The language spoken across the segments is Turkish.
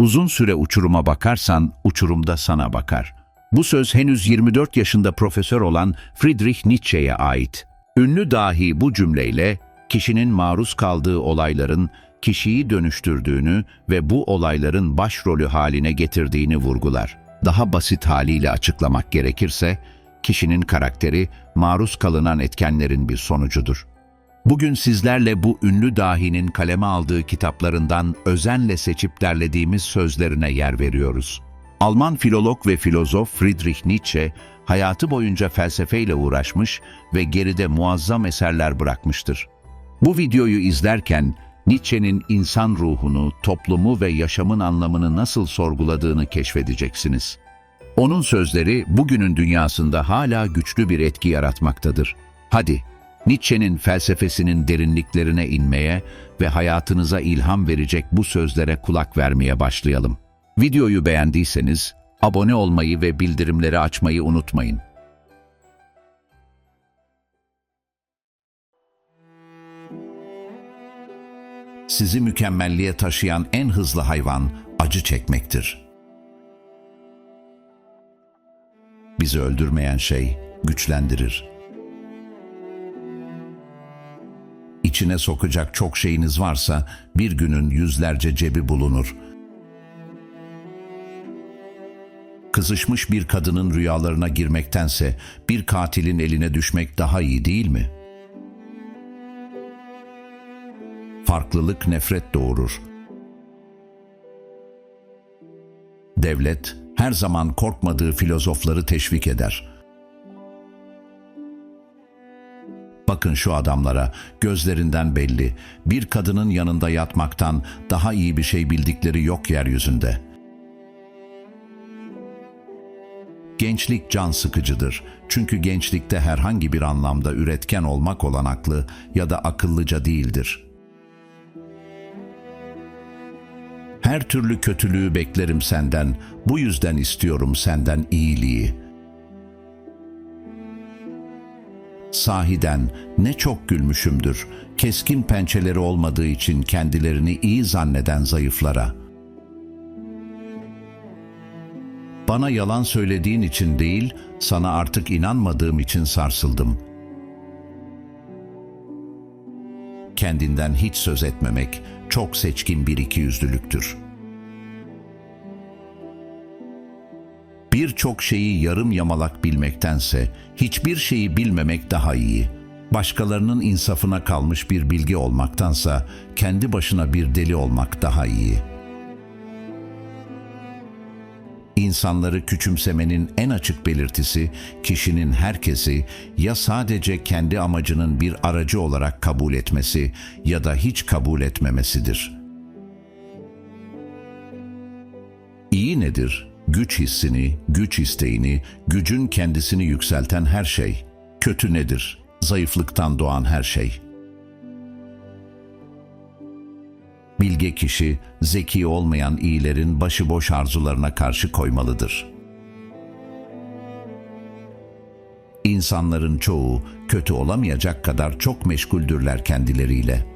Uzun süre uçuruma bakarsan, uçurumda sana bakar. Bu söz henüz 24 yaşında profesör olan Friedrich Nietzsche'ye ait. Ünlü dahi bu cümleyle kişinin maruz kaldığı olayların kişiyi dönüştürdüğünü ve bu olayların başrolü haline getirdiğini vurgular. Daha basit haliyle açıklamak gerekirse, kişinin karakteri maruz kalınan etkenlerin bir sonucudur. Bugün sizlerle bu ünlü dahinin kaleme aldığı kitaplarından özenle seçip derlediğimiz sözlerine yer veriyoruz. Alman filolog ve filozof Friedrich Nietzsche, hayatı boyunca felsefeyle uğraşmış ve geride muazzam eserler bırakmıştır. Bu videoyu izlerken Nietzsche'nin insan ruhunu, toplumu ve yaşamın anlamını nasıl sorguladığını keşfedeceksiniz. Onun sözleri bugünün dünyasında hala güçlü bir etki yaratmaktadır. Hadi, Nietzsche'nin felsefesinin derinliklerine inmeye ve hayatınıza ilham verecek bu sözlere kulak vermeye başlayalım. Videoyu beğendiyseniz abone olmayı ve bildirimleri açmayı unutmayın. Sizi mükemmelliğe taşıyan en hızlı hayvan acı çekmektir. Bizi öldürmeyen şey güçlendirir. İçine sokacak çok şeyiniz varsa bir günün yüzlerce cebi bulunur. Kızışmış bir kadının rüyalarına girmektense bir katilin eline düşmek daha iyi değil mi? Farklılık nefret doğurur. Devlet her zaman korkmadığı filozofları teşvik eder. Bakın şu adamlara, gözlerinden belli. Bir kadının yanında yatmaktan daha iyi bir şey bildikleri yok yeryüzünde. Gençlik can sıkıcıdır. Çünkü gençlikte herhangi bir anlamda üretken olmak olanaklı ya da akıllıca değildir. Her türlü kötülüğü beklerim senden. Bu yüzden istiyorum senden iyiliği. Sahiden ne çok gülmüşümdür. Keskin pençeleri olmadığı için kendilerini iyi zanneden zayıflara. Bana yalan söylediğin için değil, sana artık inanmadığım için sarsıldım. Kendinden hiç söz etmemek çok seçkin bir ikiyüzlülüktür. Birçok şeyi yarım yamalak bilmektense hiçbir şeyi bilmemek daha iyi. Başkalarının insafına kalmış bir bilgi olmaktansa kendi başına bir deli olmak daha iyi. İnsanları küçümsemenin en açık belirtisi kişinin herkesi ya sadece kendi amacının bir aracı olarak kabul etmesi ya da hiç kabul etmemesidir. Nedir? Güç hissini, güç isteğini, gücün kendisini yükselten her şey. Kötü nedir? Zayıflıktan doğan her şey. Bilge kişi, zeki olmayan iyilerin başıboş arzularına karşı koymalıdır. İnsanların çoğu kötü olamayacak kadar çok meşguldürler kendileriyle.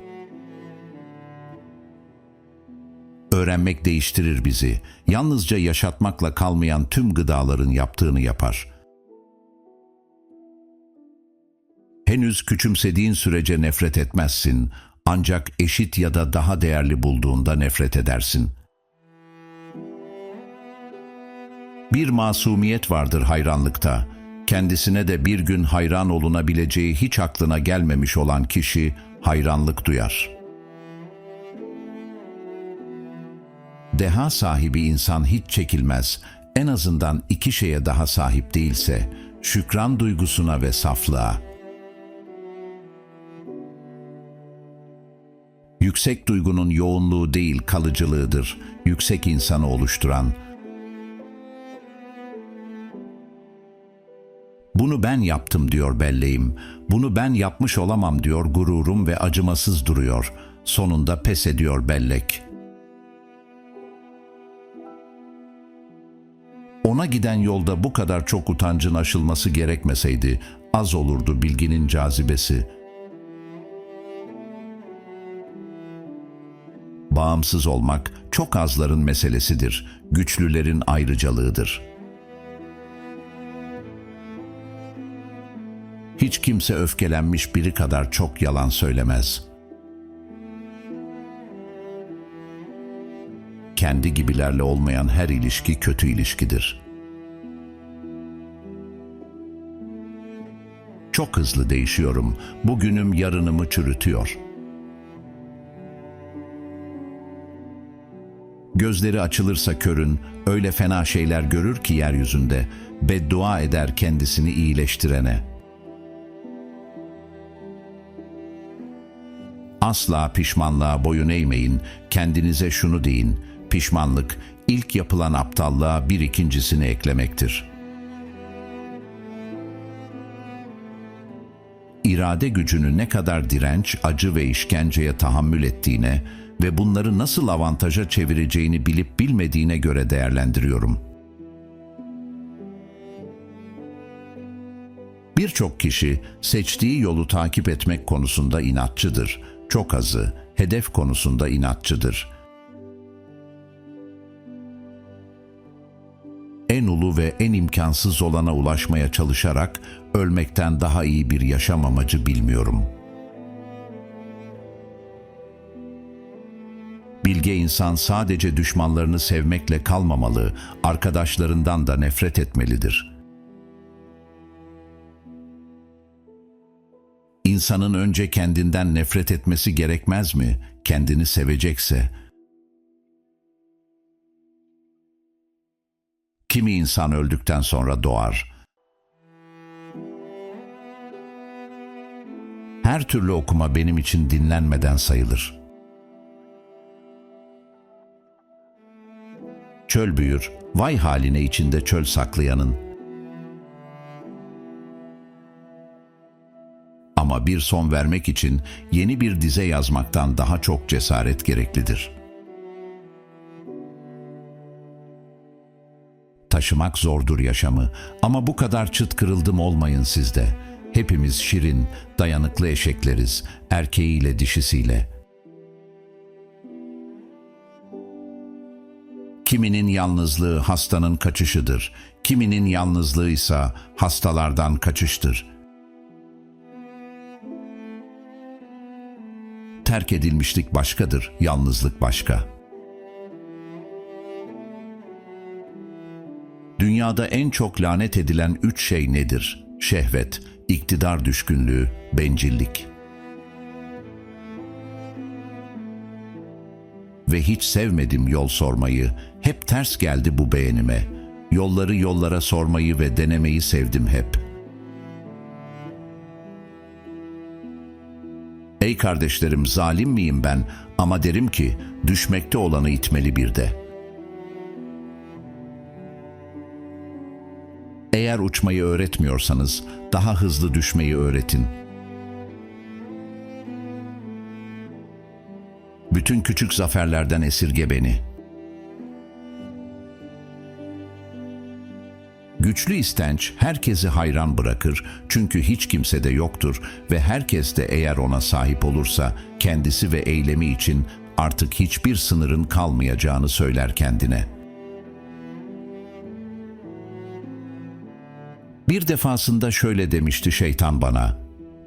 Öğrenmek değiştirir bizi. Yalnızca yaşatmakla kalmayan tüm gıdaların yaptığını yapar. Henüz küçümsediğin sürece nefret etmezsin. Ancak eşit ya da daha değerli bulduğunda nefret edersin. Bir masumiyet vardır hayranlıkta. Kendisine de bir gün hayran olunabileceği hiç aklına gelmemiş olan kişi hayranlık duyar.'' Deha sahibi insan hiç çekilmez. En azından iki şeye daha sahip değilse, şükran duygusuna ve saflığa. Yüksek duygunun yoğunluğu değil kalıcılığıdır, yüksek insanı oluşturan. Bunu ben yaptım diyor belleğim, bunu ben yapmış olamam diyor gururum ve acımasız duruyor. Sonunda pes ediyor bellek.'' Ona giden yolda bu kadar çok utancın aşılması gerekmeseydi az olurdu bilginin cazibesi. Bağımsız olmak çok azların meselesidir, güçlülerin ayrıcalığıdır. Hiç kimse öfkelenmiş biri kadar çok yalan söylemez. Kendi gibilerle olmayan her ilişki kötü ilişkidir. Çok hızlı değişiyorum. Bugünüm yarınımı çürütüyor.'' Gözleri açılırsa körün, öyle fena şeyler görür ki yeryüzünde, beddua eder kendisini iyileştirene. Asla pişmanlığa boyun eğmeyin, kendinize şunu deyin, pişmanlık, ilk yapılan aptallığa bir ikincisini eklemektir. İrade gücünü ne kadar direnç, acı ve işkenceye tahammül ettiğine, ve bunları nasıl avantaja çevireceğini bilip bilmediğine göre değerlendiriyorum. Birçok kişi seçtiği yolu takip etmek konusunda inatçıdır. Çok azı hedef konusunda inatçıdır. Ve en imkansız olana ulaşmaya çalışarak ölmekten daha iyi bir yaşam amacı bilmiyorum.'' Bilge insan sadece düşmanlarını sevmekle kalmamalı, arkadaşlarından da nefret etmelidir. İnsanın önce kendinden nefret etmesi gerekmez mi? Kendini sevecekse. Kimi insan öldükten sonra doğar. Her türlü okuma benim için dinlenmeden sayılır.'' çöl büyür, vay haline içinde çöl saklayanın. Ama bir son vermek için yeni bir dize yazmaktan daha çok cesaret gereklidir. Taşımak zordur yaşamı ama bu kadar çıt kırıldım olmayın sizde. Hepimiz şirin, dayanıklı eşekleriz, erkeğiyle dişisiyle.'' Kiminin yalnızlığı hastanın kaçışıdır. Kiminin yalnızlığı ise hastalardan kaçıştır. Terk edilmişlik başkadır, yalnızlık başka. Dünyada en çok lanet edilen üç şey nedir? Şehvet, iktidar düşkünlüğü, bencillik.'' ve hiç sevmedim yol sormayı. Hep ters geldi bu beğenime. Yolları yollara sormayı ve denemeyi sevdim hep. Ey kardeşlerim zalim miyim ben ama derim ki düşmekte olanı itmeli bir de. Eğer uçmayı öğretmiyorsanız daha hızlı düşmeyi öğretin.'' Bütün küçük zaferlerden esirge beni. Güçlü istenç herkesi hayran bırakır çünkü hiç kimse de yoktur ve herkes de eğer ona sahip olursa kendisi ve eylemi için artık hiçbir sınırın kalmayacağını söyler kendine. Bir defasında şöyle demişti şeytan bana,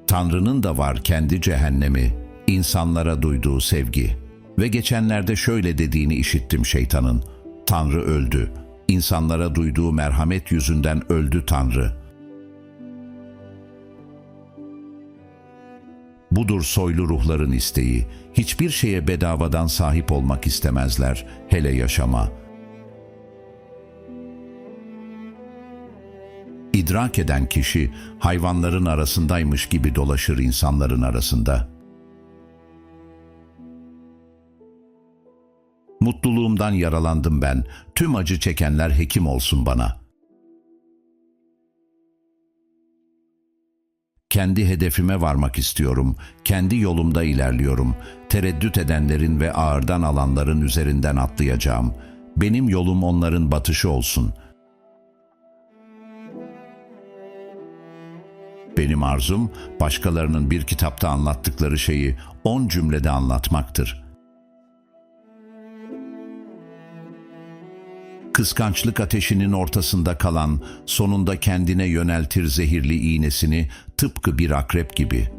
Tanrı'nın da var kendi cehennemi, insanlara duyduğu sevgi.'' Ve geçenlerde şöyle dediğini işittim şeytanın. Tanrı öldü. İnsanlara duyduğu merhamet yüzünden öldü Tanrı. Budur soylu ruhların isteği. Hiçbir şeye bedavadan sahip olmak istemezler, hele yaşama. İdrak eden kişi hayvanların arasındaymış gibi dolaşır insanların arasında.'' Mutluluğumdan yaralandım ben. Tüm acı çekenler hekim olsun bana. Kendi hedefime varmak istiyorum. Kendi yolumda ilerliyorum. Tereddüt edenlerin ve ağırdan alanların üzerinden atlayacağım. Benim yolum onların batışı olsun. Benim arzum başkalarının bir kitapta anlattıkları şeyi on cümlede anlatmaktır. Kıskançlık ateşinin ortasında kalan, sonunda kendine yöneltir zehirli iğnesini tıpkı bir akrep gibi.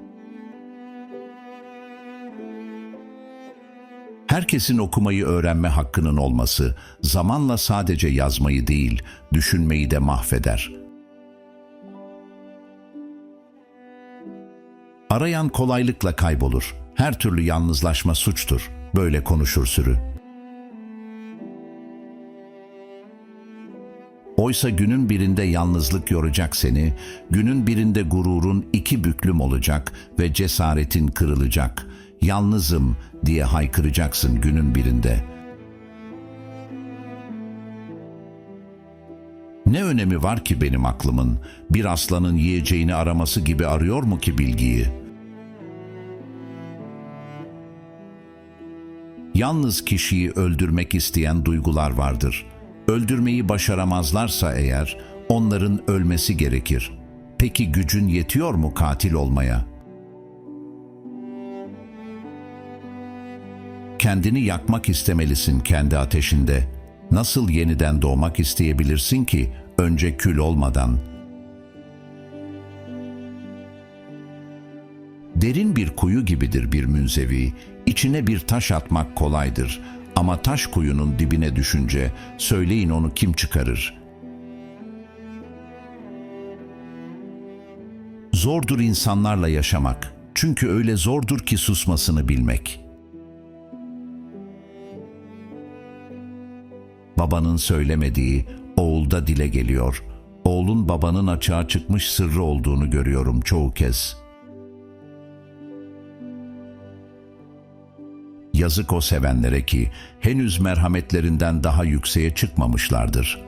Herkesin okumayı öğrenme hakkının olması, zamanla sadece yazmayı değil, düşünmeyi de mahveder.'' Arayan kolaylıkla kaybolur. Her türlü yalnızlaşma suçtur. Böyle konuşur sürü. Oysa günün birinde yalnızlık yoracak seni, günün birinde gururun iki büklüm olacak ve cesaretin kırılacak. Yalnızım diye haykıracaksın günün birinde. Ne önemi var ki benim aklımın? Bir aslanın yiyeceğini araması gibi arıyor mu ki bilgiyi? Yalnız kişiyi öldürmek isteyen duygular vardır. Öldürmeyi başaramazlarsa eğer onların ölmesi gerekir. Peki gücün yetiyor mu katil olmaya? Kendini yakmak istemelisin kendi ateşinde. Nasıl yeniden doğmak isteyebilirsin ki önce kül olmadan? Derin bir kuyu gibidir bir münzevi. İçine bir taş atmak kolaydır. Ama taş kuyunun dibine düşünce söyleyin onu kim çıkarır? Zordur insanlarla yaşamak. Çünkü öyle zordur ki susmasını bilmek. Babanın söylemediği oğulda dile geliyor. Oğlun babanın açığa çıkmış sırrı olduğunu görüyorum çoğu kez.'' Yazık o sevenlere ki henüz merhametlerinden daha yükseğe çıkmamışlardır.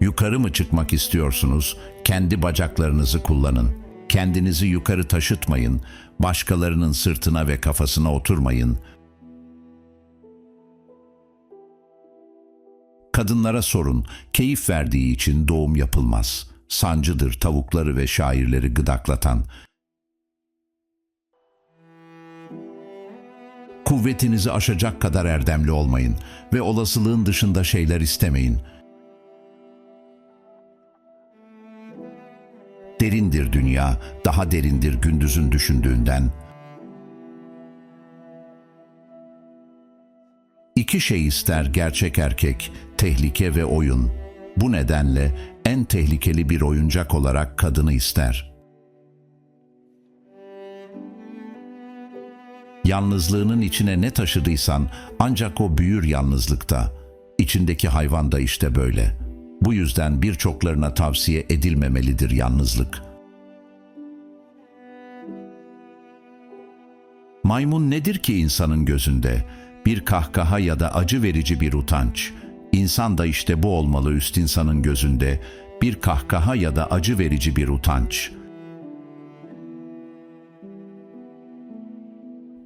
Yukarı mı çıkmak istiyorsunuz? Kendi bacaklarınızı kullanın. Kendinizi yukarı taşıtmayın. Başkalarının sırtına ve kafasına oturmayın. Kadınlara sorun, keyif verdiği için doğum yapılmaz. Sancıdır tavukları ve şairleri gıdaklatan. Kuvvetinizi aşacak kadar erdemli olmayın ve olasılığın dışında şeyler istemeyin. Derindir dünya, daha derindir gündüzün düşündüğünden. İki şey ister gerçek erkek, tehlike ve oyun. Bu nedenle en tehlikeli bir oyuncak olarak kadını ister.'' Yalnızlığının içine ne taşıdıysan ancak o büyür yalnızlıkta. İçindeki hayvan da işte böyle. Bu yüzden birçoklarına tavsiye edilmemelidir yalnızlık. Maymun nedir ki insanın gözünde? Bir kahkaha ya da acı verici bir utanç. İnsan da işte bu olmalı üst insanın gözünde. Bir kahkaha ya da acı verici bir utanç.''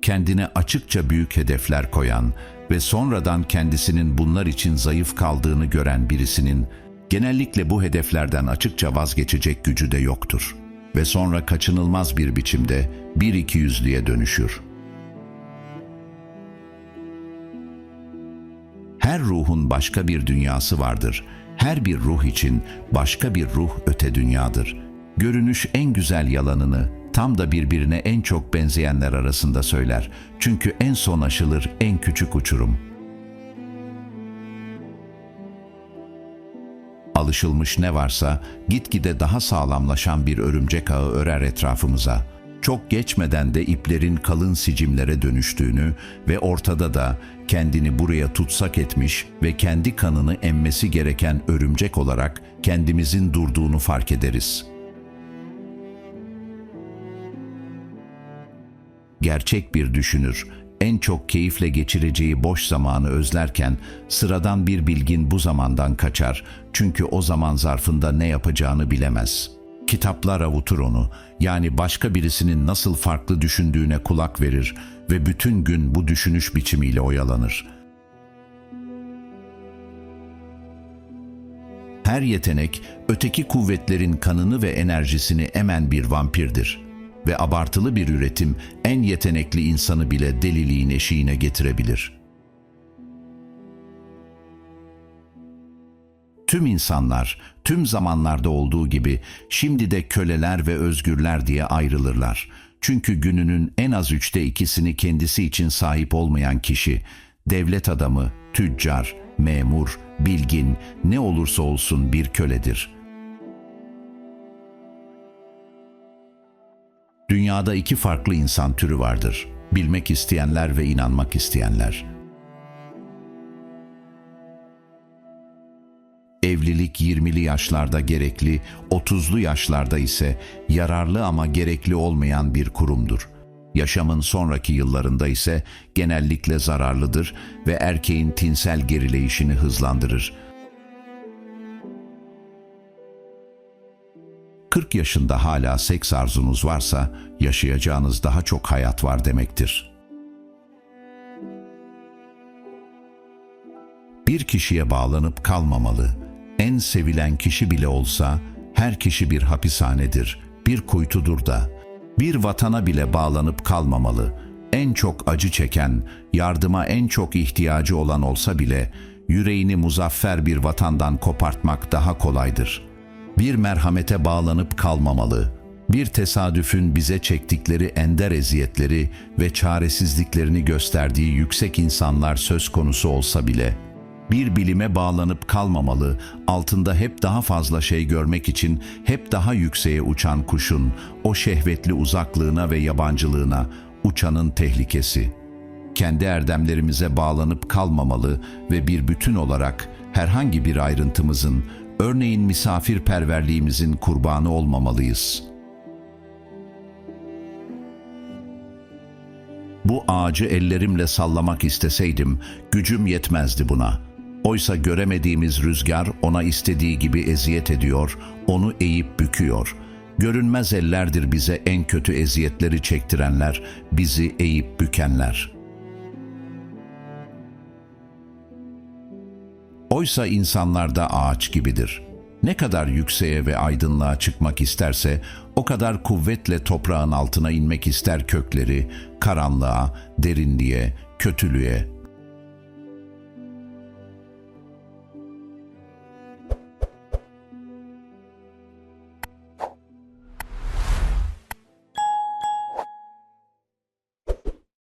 kendine açıkça büyük hedefler koyan ve sonradan kendisinin bunlar için zayıf kaldığını gören birisinin genellikle bu hedeflerden açıkça vazgeçecek gücü de yoktur ve sonra kaçınılmaz bir biçimde bir iki yüzlüğe dönüşür. Her ruhun başka bir dünyası vardır. Her bir ruh için başka bir ruh öte dünyadır. Görünüş en güzel yalanını tam da birbirine en çok benzeyenler arasında söyler. Çünkü en son aşılır en küçük uçurum. Alışılmış ne varsa gitgide daha sağlamlaşan bir örümcek ağı örer etrafımıza. Çok geçmeden de iplerin kalın sicimlere dönüştüğünü ve ortada da kendini buraya tutsak etmiş ve kendi kanını emmesi gereken örümcek olarak kendimizin durduğunu fark ederiz.'' gerçek bir düşünür, en çok keyifle geçireceği boş zamanı özlerken sıradan bir bilgin bu zamandan kaçar çünkü o zaman zarfında ne yapacağını bilemez. Kitaplar avutur onu, yani başka birisinin nasıl farklı düşündüğüne kulak verir ve bütün gün bu düşünüş biçimiyle oyalanır. Her yetenek, öteki kuvvetlerin kanını ve enerjisini emen bir vampirdir.'' ve abartılı bir üretim en yetenekli insanı bile deliliğin eşiğine getirebilir. Tüm insanlar, tüm zamanlarda olduğu gibi şimdi de köleler ve özgürler diye ayrılırlar. Çünkü gününün en az üçte ikisini kendisi için sahip olmayan kişi, devlet adamı, tüccar, memur, bilgin, ne olursa olsun bir köledir. Dünyada iki farklı insan türü vardır. Bilmek isteyenler ve inanmak isteyenler. Evlilik 20'li yaşlarda gerekli, 30'lu yaşlarda ise yararlı ama gerekli olmayan bir kurumdur. Yaşamın sonraki yıllarında ise genellikle zararlıdır ve erkeğin tinsel gerileyişini hızlandırır. 40 yaşında hala seks arzunuz varsa yaşayacağınız daha çok hayat var demektir. Bir kişiye bağlanıp kalmamalı. En sevilen kişi bile olsa her kişi bir hapishanedir, bir kuytudur da. Bir vatana bile bağlanıp kalmamalı. En çok acı çeken, yardıma en çok ihtiyacı olan olsa bile yüreğini muzaffer bir vatandan kopartmak daha kolaydır.'' bir merhamete bağlanıp kalmamalı. Bir tesadüfün bize çektikleri ender eziyetleri ve çaresizliklerini gösterdiği yüksek insanlar söz konusu olsa bile bir bilime bağlanıp kalmamalı, altında hep daha fazla şey görmek için hep daha yükseğe uçan kuşun, o şehvetli uzaklığına ve yabancılığına, uçanın tehlikesi. Kendi erdemlerimize bağlanıp kalmamalı ve bir bütün olarak herhangi bir ayrıntımızın, örneğin misafirperverliğimizin kurbanı olmamalıyız. Bu ağacı ellerimle sallamak isteseydim, gücüm yetmezdi buna. Oysa göremediğimiz rüzgar ona istediği gibi eziyet ediyor, onu eğip büküyor. Görünmez ellerdir bize en kötü eziyetleri çektirenler, bizi eğip bükenler.'' Oysa insanlar da ağaç gibidir. Ne kadar yükseğe ve aydınlığa çıkmak isterse o kadar kuvvetle toprağın altına inmek ister kökleri, karanlığa, derinliğe, kötülüğe,